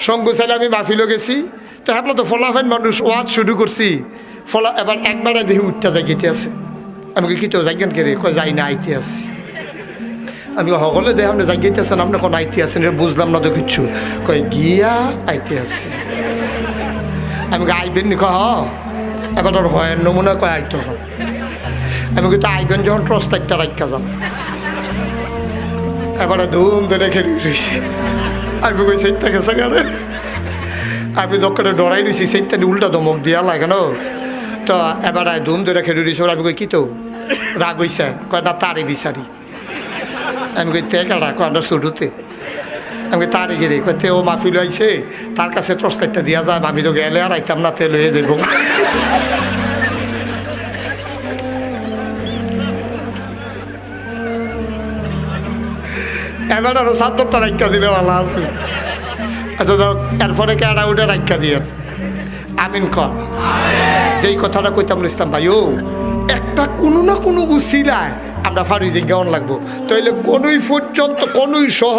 সঙ্গ চাইলে আমি মাহফিলও গেছি। তো হ্যাঁ তো ফলাফেন মানুষ ওয়াজ শুরু করছি। ফলা এবার একবারে দেখি উঠটা জাগিতে আছে? আমি কি তো জাগেন কে রে কয়, যাই না, আইতে আছি। আমি সকলে দেখে আপনি জাগিতে আছেন? আপনি কোন আইতে আছেন? বুঝলাম না তো কিচ্ছু। কয়, গিয়া আইতে আছি। আমি আইবেন নি? কয়, হ। এবার ওর হয় নমুনা কয় আইতো হ। আমি কিন্তু আইবেন যখন ট্রস একটা রাখা যাম এবারে ধুম ধরে রয়েছি আমি কই সেইটা গেছে গাড়ে আমি দোকানে ডরাই রয়েছি সেইটা উল্টা দমক দিয়া লাগে না। তো এবারে ধুম ধরে খেয়ে রয়েছি আমি কই, কি তো? রাগ হইছে। কয়, না তারে বিচারি। আমি কই, তে কাটা কয়, আমরা শুরুতে আমি তারে গেলে কয়, তে ও মাহফিল আইছে তার কাছে টর্চ লাইটটা দিয়া যায় আমি তো গেলে আর আইতাম না, তে লয়ে যাইব। আরও সাতটা রাখা দিলে ভালো আছে। আচ্ছা যাও, এরপরে কেডা উঠে রাখা দিয়ে আমিন কর যেই কথাটা কইতাম ইসলাম ভাই, ও, একটা কোনো না কোনো উচিলায় আমরা ফারি যে জ্ঞান লাগবো। তাইলে কোনোই পর্যন্ত, কোনোই সহ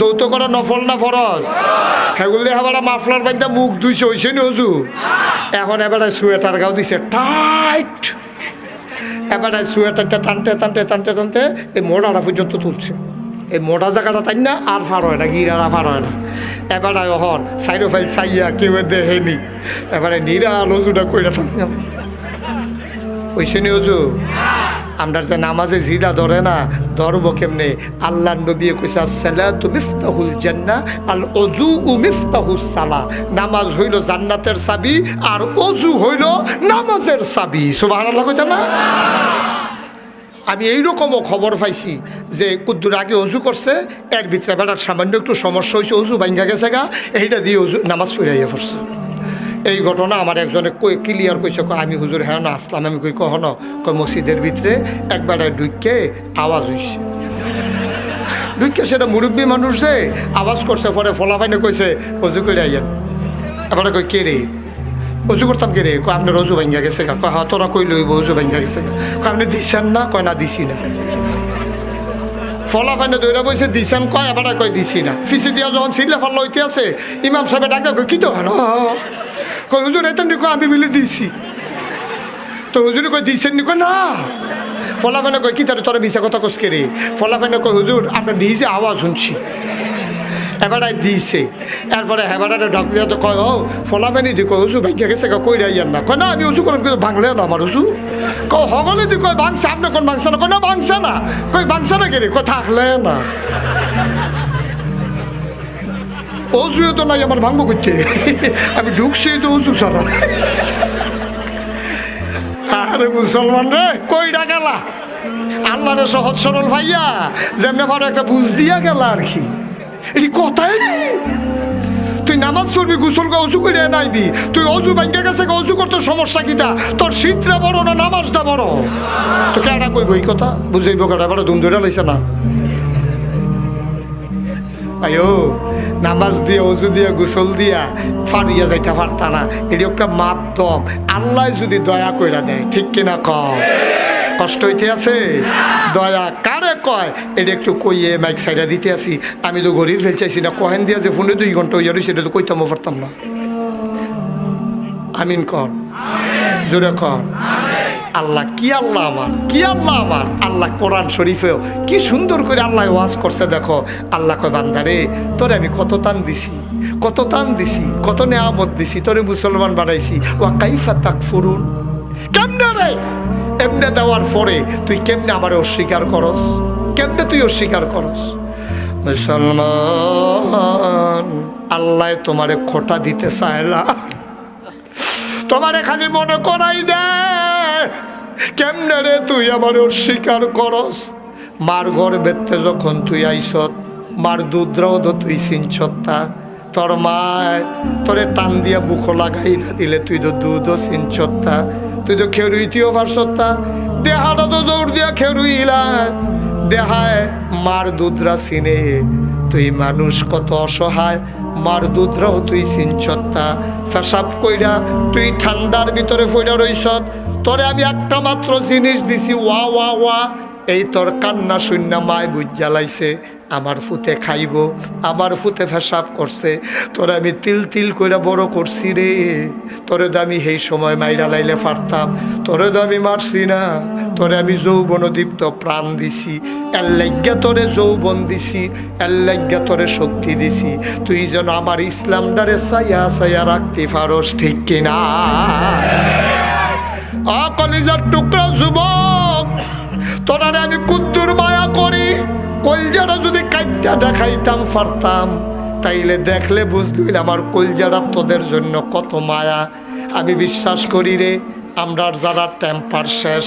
দৌত করা নফল না ফরজ? হেগুল দিয়ে এবার মাফলার বাইন্দা মুখ দুইছে হইছে নি হজু এখন এবারে সোয়েটার গাও দিছে, টাইট। এবারে সোয়েটারটা টানতে টানতে টানতে টানতে, এই মোড়াটা পর্যন্ত তুলছে। এই মোটা জায়গাটা তাই না? আর ফার হয় না গিরারা ফার হয় না। এবারে হন সাইডো ফাইল চাইয়া কেউ দেখেনি। এবারে নিরা লজুটা কইরা টান ওইসে নি হজু আমরা যে নামাজে জিরা ধরে না ধরব কেমনে? আল্লাহ নবী কইসা সালাতু মিফতাহুল জান্নাহ আল অজু উ মিফতাহুস সালা নামাজ হইল জান্নাতের চাবি আর অজু হইল নামাজের চাবি। সুবহানাল্লাহ কইতা না আমি এইরকমও খবর পাইছি যে কুদ্দুর আগে অজু করছে, এর ভিতরে বেড়ার সামান্য একটু সমস্যা হয়েছে অজু ভাঙ্গা গেছে গা, এইটা দিয়ে অজু, নামাজ পড়াইয়া পড়ছে। এই ঘটনা আমার একজনে কই ক্লিয়ার কইছে আমি হুজুর হ্যাঁ না, আসলাম। আমি কই, কহ না। কয়, মসজিদের ভিতরে একবারে ঢুকে আওয়াজ হইছে। ঢুকে সেটা মুরব্বী মানুষ যে, আওয়াজ করছে, পরে ফলাফাইনে কইছে, অজু করে আইয়েন এবারে কই কে রে? অজু করতাম কে রে কয় আপনার অজু ভাঙ্গা গেছে গা কয় তোরা কই লইব অজু ভাঙ্গা গেছে গা কয় আপনি দিছেন না কয় না দিছি না ফলাফাইনে দৌড়া বইছে দিছেন কয় এবারে কয় দিছি না ফিসি দিয়া যখন ছিটলে ফল লইতে আছে ইমাম সাহেব ডাকা কই কি তো কেন কই হুজুর এতেন কয় আমি বিলে দিছি তো হুজুরে কই দিছেন নি কয় না ফলাফাইনে কয় কি তার তোরা মিশা কথা কসকে রে ফলাফাইনে কয় হুজুর আমরা নিজে আওয়াজ শুনছি এবারে দিছে। এরপরে হেবারে ডাক্তার তো কয় ও ফলাফানি দি কয়, উজু ভাঙ্গা গেছে কই রাইয়ার না কয়, না, আমি উজু করলাম কিন্তু ভাঙলে না আমার উজু। কয়, হগলে দি কয় ভাঙছে আপনি কোন ভাঙছে না? কয়, না ভাঙছে না। কই ভাঙছে না কে রে কয়, থাকলে না। অজুও তো নাই আমার ভাঙবো করতে আমি ঢুকছি তো উজু ছাড়া। আরে, মুসলমান রে কইটা গেলা? আল্লাহরে সহজ সরল ভাইয়া, যেমনি ভালো একটা বুঝ দিয়া গেল আর কি। এই কথাই নেই। তুই নামাজ পড়বি, গোসল করে অজু করে নাইবি। তুই অজু ব্যাংকে গেছে অজু করতে সমস্যা কিটা তোর শীতটা বড় না নামাজটা বড়? তো কেডা কইব এই কথা? বুঝাইব কেডা এবার ধুম ধরে লাইছে না? আয়ো, নামাজ দিয়ে, অজু দিয়ে, গোসল দিয়া ফারিয়া যাইতে পারতা না। এটি একটা মাধ্যম। আল্লাহ যদি দয়া কইরা দেয়, ঠিক কিনা কম কষ্ট হইতে আছে? দয়া কারে কয়? এটা একটু কইয়ে মাইক সাইডা দিতে আসি আমি তো গরিব ফেল চাইছি না। কহেন দিয়া যে ফোনে দুই ঘণ্টা হইয়া সেটা তো কইতামও পারতাম না। আমিন কর। জোরে কর। আল্লাহ কি আল্লাহ আমার? কি আল্লাহ আমার? আল্লাহ কোরআন শরীফেও কি সুন্দর করে আল্লাহ ওয়াজ করছে দেখো। আল্লাহ কয় বান্দারে তোরে আমি কত টান দিছি, কত টান দিছি, কত নেয়ামত দিছি, তোরে মুসলমান বানাইছি। ওয়া কাইফা তাক ফুরুন কেমনে রে? এমনে দেওয়ার পরে তুই কেমনে আমার অস্বীকার করস? কেমনে তুই অস্বীকার করস? মুসলমান, আল্লাহ তোমারে খোটা দিতে চায় না। তোমারে খালি মনে করাই দে, কেমনে রে তুই আমার অস্বীকার করস? মার ঘর বেতে যখন তুই আইসত, মার দুধরাও তো তুই চিনছত্তা তোর মায় তোরে টান দিয়া মুখ লাগাই না দিলে তুই তো দুধও চিনছত্তা তুই তো খেরুইতিও পারছত্তা দেহাটা তো দৌড় দিয়া খেরুইলা দেহায় মার দুধরা চিনে তুই মানুষ কত অসহায়, মার দুধরাও তুই চিনছত্তা ফেসাব কইরা তুই ঠান্ডার ভিতরে ফইরা রইছত তোরে আমি একটা মাত্র জিনিস দিছি, ওয়া ওয়া ওয়া। এই তোর কান্না শূন্য মায় বুঝ জ্বালাইছে। আমার ফুতে খাইব, আমার ফুতে ফেসাব করছে। তোরে আমি তিল তিল করে বড় করছি রে। তোরে তো আমি সেই সময় মাইরা লাইলে পারতাম। তোরে তো আমি মারছি না। তোরে আমি যৌবন দীপ্ত প্রাণ দিছি। লাগ্যা তোরে যৌবন দিছি লাগ্যা তোরে শক্তি দিছি। তুই যেন আমার ইসলামটারে সাইয়া সাইয়া রাখতে পারস ঠিক কিনা? কলিজার টুকরা যুবক, তোরারে আমি কুদ্দুর কলজারা যদি দেখাইতাম পারতাম তাইলে দেখলে বুঝলি আমার কলজারা তোদের জন্য কত মায়া। আমি বিশ্বাস করি রে, আমরার যারা টেম্পার শেষ,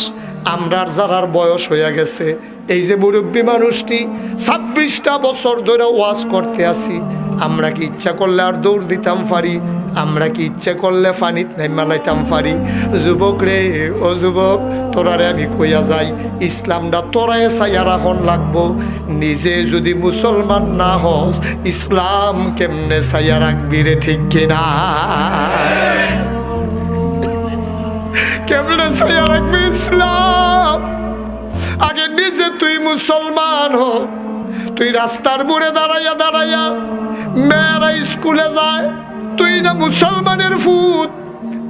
আমরার যারার বয়স হয়ে গেছে। এই যে মুরব্বী মানুষটি, ছাব্বিশটা বছর ধরে ওয়াজ করতে আসি। আমরা কি ইচ্ছা করলে আর দৌড় দিতাম পারি। আমরা কি ইচ্ছে করলে ফানিত নেমালাইতাম পারি যুবক রে, ও যুবক, তোরারে আমি কইয়া যাই, ইসলামটা তোরায় চাইয়া রাখন লাগবো। নিজে যদি মুসলমান না হস, ইসলাম কেমনে চাইয়া রাখবি রে, ঠিক কিনা কেমনে চাইয়া রাখবি ইসলাম? আগে নিজে তুই মুসলমান হ। তুই রাস্তার মোড়ে দাঁড়াইয়া দাঁড়াইয়া, মেয়েরা স্কুলে যায় তুই না মুসলমানের ফুট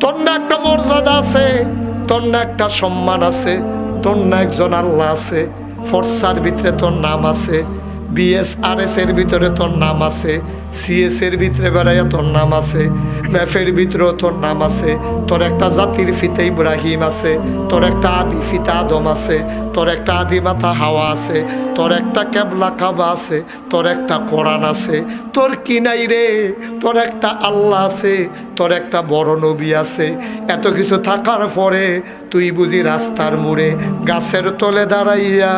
তোর না একটা মর্যাদা আছে, তোর না একটা সম্মান আছে, তোর না একজন আল্লাহ আছে, ফর্সার ভিতরে তোর নাম আছে। বিএস আর এস এর ভিতরে তোর নাম আছে সিএস এর ভিতরে বেড়াইয়া তোর নাম আছে ম্যাফের ভিতরেও তোর নাম আছে, তোর একটা জাতির ফিতে ইব্রাহিম আছে, তোর একটা আদি ফিতা আদম আছে, তোর একটা আদি মাথা হাওয়া আছে, তোর একটা ক্যাবলা কাবা আছে, তোর একটা কোরআন আছে, তোর কি নাই রে? তোর একটা আল্লাহ আছে তোর একটা বড় নবী আছে। এত কিছু থাকার পরে তুই বুঝি রাস্তার মোড়ে গাছের তলে দাঁড়াইয়া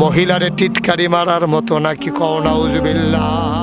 মহিলারে টিটকারি মারার মতো নাকি কও নাউজুবিল্লাহ